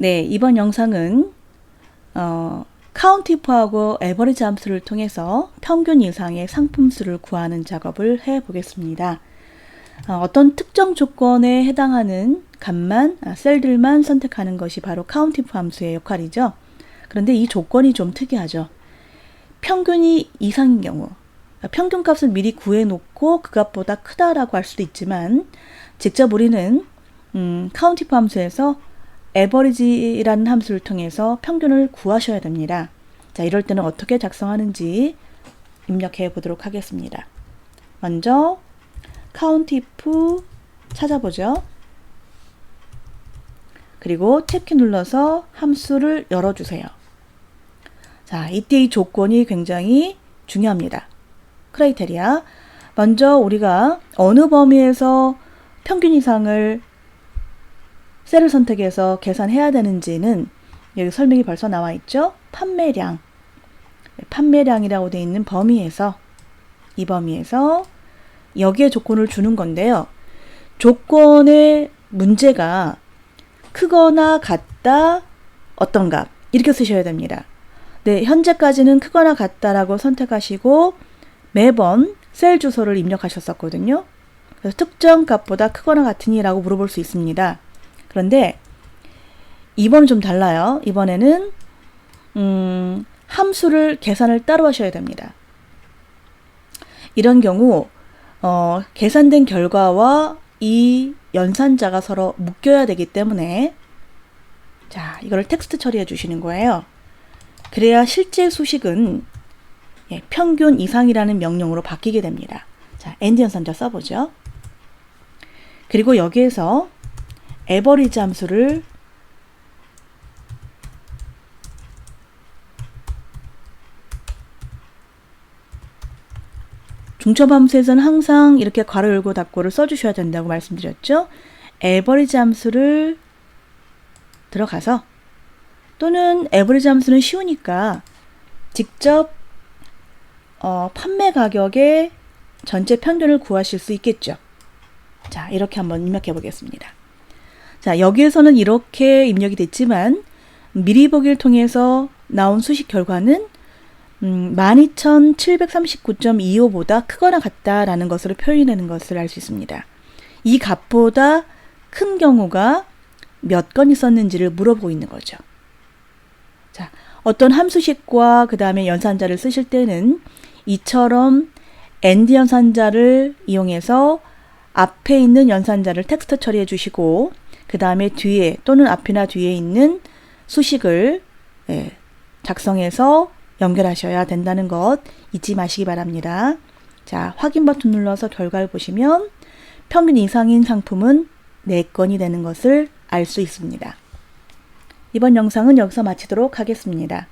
네, 이번 영상은 어, 카운티프하고 에버리지 함수를 통해서 평균 이상의 상품 수를 구하는 작업을 해 보겠습니다. 어, 어떤 특정 조건에 해당하는 값만, 아, 셀들만 선택하는 것이 바로 카운티프 함수의 역할이죠. 그런데 이 조건이 좀 특이하죠. 평균이 이상인 경우, 아, 평균 값을 미리 구해 놓고 그 값보다 크다라고 할 수도 있지만, 직접 우리는 음, 카운티프 함수에서 에버리지라는 함수를 통해서 평균을 구하셔야 됩니다. 자, 이럴 때는 어떻게 작성하는지 입력해 보도록 하겠습니다. 먼저 카운티프 찾아보죠. 그리고 탭키 눌러서 함수를 열어주세요. 자, 이때 이 조건이 굉장히 중요합니다. 크라이테리아. 먼저 우리가 어느 범위에서 평균 이상을 셀을 선택해서 계산해야 되는지는 여기 설명이 벌써 나와 있죠. 판매량. 판매량이라고 되어 있는 범위에서 이 범위에서 여기에 조건을 주는 건데요. 조건의 문제가 크거나 같다 어떤 값 이렇게 쓰셔야 됩니다. 네, 현재까지는 크거나 같다라고 선택하시고 매번 셀 주소를 입력하셨었거든요. 그래서 특정 값보다 크거나 같으니라고 물어볼 수 있습니다. 그런데 이번은 좀 달라요. 이번에는 음, 함수를 계산을 따로 하셔야 됩니다. 이런 경우 어, 계산된 결과와 이 연산자가 서로 묶여야 되기 때문에 자 이거를 텍스트 처리해 주시는 거예요. 그래야 실제 수식은 예, 평균 이상이라는 명령으로 바뀌게 됩니다. 자 엔드 연산자 써보죠. 그리고 여기에서 에버리지 함수를 중첩 함수에서는 항상 이렇게 괄호 열고 닫고를 써주셔야 된다고 말씀드렸죠. 에버리지 함수를 들어가서 또는 에버리지 함수는 쉬우니까 직접 어, 판매 가격의 전체 평균을 구하실 수 있겠죠. 자, 이렇게 한번 입력해 보겠습니다. 자, 여기에서는 이렇게 입력이 됐지만 미리 보기를 통해서 나온 수식 결과는 음, 12,739.25보다 크거나 같다라는 것으로 표현하는 것을 알 수 있습니다. 이 값보다 큰 경우가 몇 건 있었는지를 물어보고 있는 거죠. 자, 어떤 함수식과 그 다음에 연산자를 쓰실 때는 이처럼 엔드 연산자를 이용해서 앞에 있는 연산자를 텍스트 처리해 주시고 그 다음에 뒤에 또는 앞이나 뒤에 있는 수식을 예, 작성해서 연결하셔야 된다는 것 잊지 마시기 바랍니다. 자, 확인 버튼 눌러서 결과를 보시면 평균 이상인 상품은 4건이 되는 것을 알 수 있습니다. 이번 영상은 여기서 마치도록 하겠습니다.